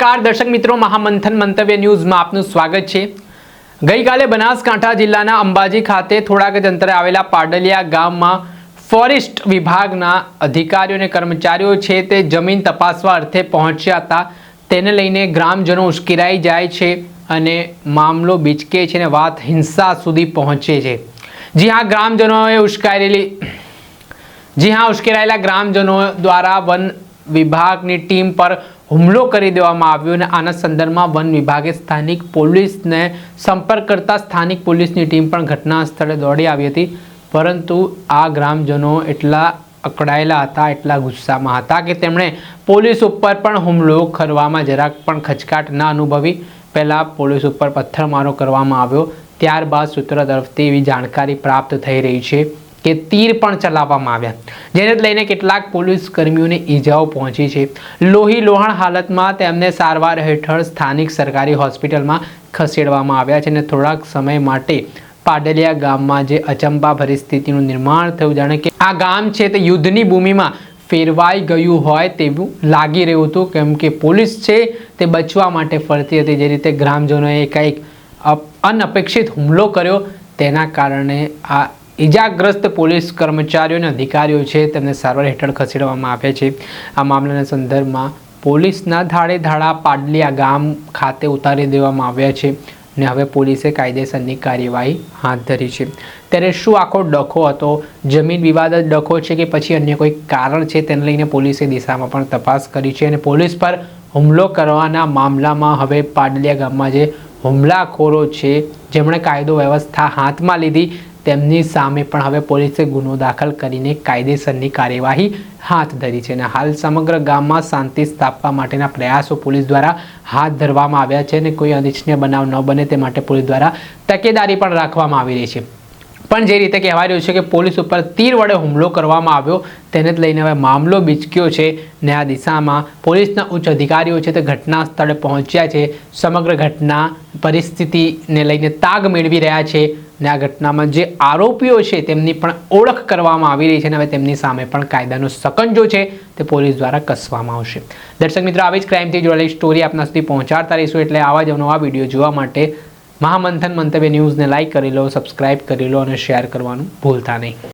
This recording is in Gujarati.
નમસ્કાર. દર્શક મિત્રો, મહામંથન મંતવ્ય ન્યૂઝમાં આપનું સ્વાગત છે. ગઈકાલે બનાસકાંઠા જિલ્લાના અંબાજી ખાતે થોડાક જ અંતરે આવેલા પાડલિયા ગામમાં ફોરેસ્ટ વિભાગના અધિકારીઓ અને કર્મચારીઓ છે તે જમીન તપાસવા અર્થે પહોંચ્યા હતા. તેને લઈને ગ્રામજનો ઉશ્કેરાઈ જાય છે અને મામલો બીચકે છે અને વાત હિંસા સુધી પહોંચે છે. જી હા, ગ્રામજનોએ ઉશ્કેરેલી જી હા, ઉશ્કેરાયેલા ગ્રામજનો દ્વારા વન વિભાગની ટીમ પર હુમલો કરી દેવામાં આવ્યો અને આના સંદર્ભમાં વન વિભાગે સ્થાનિક પોલીસને સંપર્ક કરતા સ્થાનિક પોલીસની ટીમ પણ ઘટના સ્થળે દોડી આવી હતી. પરંતુ આ ગ્રામજનો એટલા અકળાયેલા હતા, એટલા ગુસ્સામાં હતા કે તેમણે પોલીસ ઉપર પણ હુમલો કરવામાં જરાક પણ ખચકાટ ના અનુભવી. પહેલાં પોલીસ ઉપર પથ્થરમારો કરવામાં આવ્યો. ત્યારબાદ સૂત્રો તરફથી એવી જાણકારી પ્રાપ્ત થઈ રહી છે. કે તીર પણ ચલાવવામાં આવ્યા. જેને લઈને કેટલાક પોલીસ કર્મીઓને ઈજાઓ પહોંચી છે. લોહી લોહાણ હાલતમાં તેમને સારવાર હેઠળ સ્થાનિક સરકારી હોસ્પિટલમાં ખસેડવામાં આવ્યા છે અને થોડાક સમય માટે પાડલિયા ગામમાં જે અચંબા પરિસ્થિતિનું નિર્માણ થયું, જાણે કે આ ગામ છે તે યુદ્ધની ભૂમિમાં ફેરવાઈ ગયું હોય તેવું લાગી રહ્યું હતું. કેમ કે પોલીસ છે તે બચવા માટે ફરતી હતી. જે રીતે ગ્રામજનોએ કંઈક અપ- અનપેક્ષિત હુમલો કર્યો, તેના કારણે આ ઈજાગ્રસ્ત પોલીસ કર્મચારીઓ અને અધિકારીઓ છે, તેમને સારવાર હેઠળ ખસેડવામાં આવ્યા છે. આ મામલાના સંદર્ભમાં પોલીસના ધાડે ધાડા પાડલિયા ગામ ખાતે ઉતારી દેવામાં આવ્યા છે અને હવે પોલીસે કાયદેસરની કાર્યવાહી હાથ ધરી છે. ત્યારે શું આખો ડખો હતો? જમીન વિવાદ જ ડખો છે કે પછી અન્ય કોઈ કારણ છે તેને લઈને પોલીસે દિશામાં પણ તપાસ કરી છે અને પોલીસ પર હુમલો કરવાના મામલામાં હવે પાડલિયા ગામમાં જે હુમલાખોરો છે, જેમણે કાયદો વ્યવસ્થા હાથમાં લીધી તેમની સામે પણ હવે પોલીસે ગુનો દાખલ કરીને કાયદેસરની કાર્યવાહી હાથ ધરી છે અને હાલ સમગ્ર ગામમાં શાંતિ સ્થાપવા માટેના પ્રયાસો પોલીસ દ્વારા હાથ ધરવામાં આવ્યા છે અને કોઈ અનિચ્છનીય બનાવ ન બને તે માટે પોલીસ દ્વારા તકેદારી પણ રાખવામાં આવી રહી છે. પણ જે રીતે કહેવાય રહ્યું છે કે પોલીસ ઉપર તીર વડે હુમલો કરવામાં આવ્યો તેને જ લઈને હવે મામલો બીચક્યો છે ને આ દિશામાં પોલીસના ઉચ્ચ અધિકારીઓ છે તે ઘટના સ્થળે પહોંચ્યા છે. સમગ્ર ઘટના પરિસ્થિતિને લઈને તાગ મેળવી રહ્યા છે. ને આ ઘટનામાં જે આરોપીઓ છે તેમની પણ ઓળખ કરવામાં આવી રહી છે અને હવે તેમની સામે પણ કાયદાનો સકંજો છે તે પોલીસ દ્વારા કસવામાં આવશે. દર્શક મિત્રો, આવી જ ક્રાઇમથી જોડાયેલી સ્ટોરી આપના સુધી પહોંચાડતા રહીશું એટલે આવા જ નવા વીડિયો જોવા માટે મહામંથન મંતવ્ય ન્યૂઝને લાઇક કરી લો સબસ્ક્રાઇબ કરી લો અને શેર કરવાનું ભૂલતા નહીં.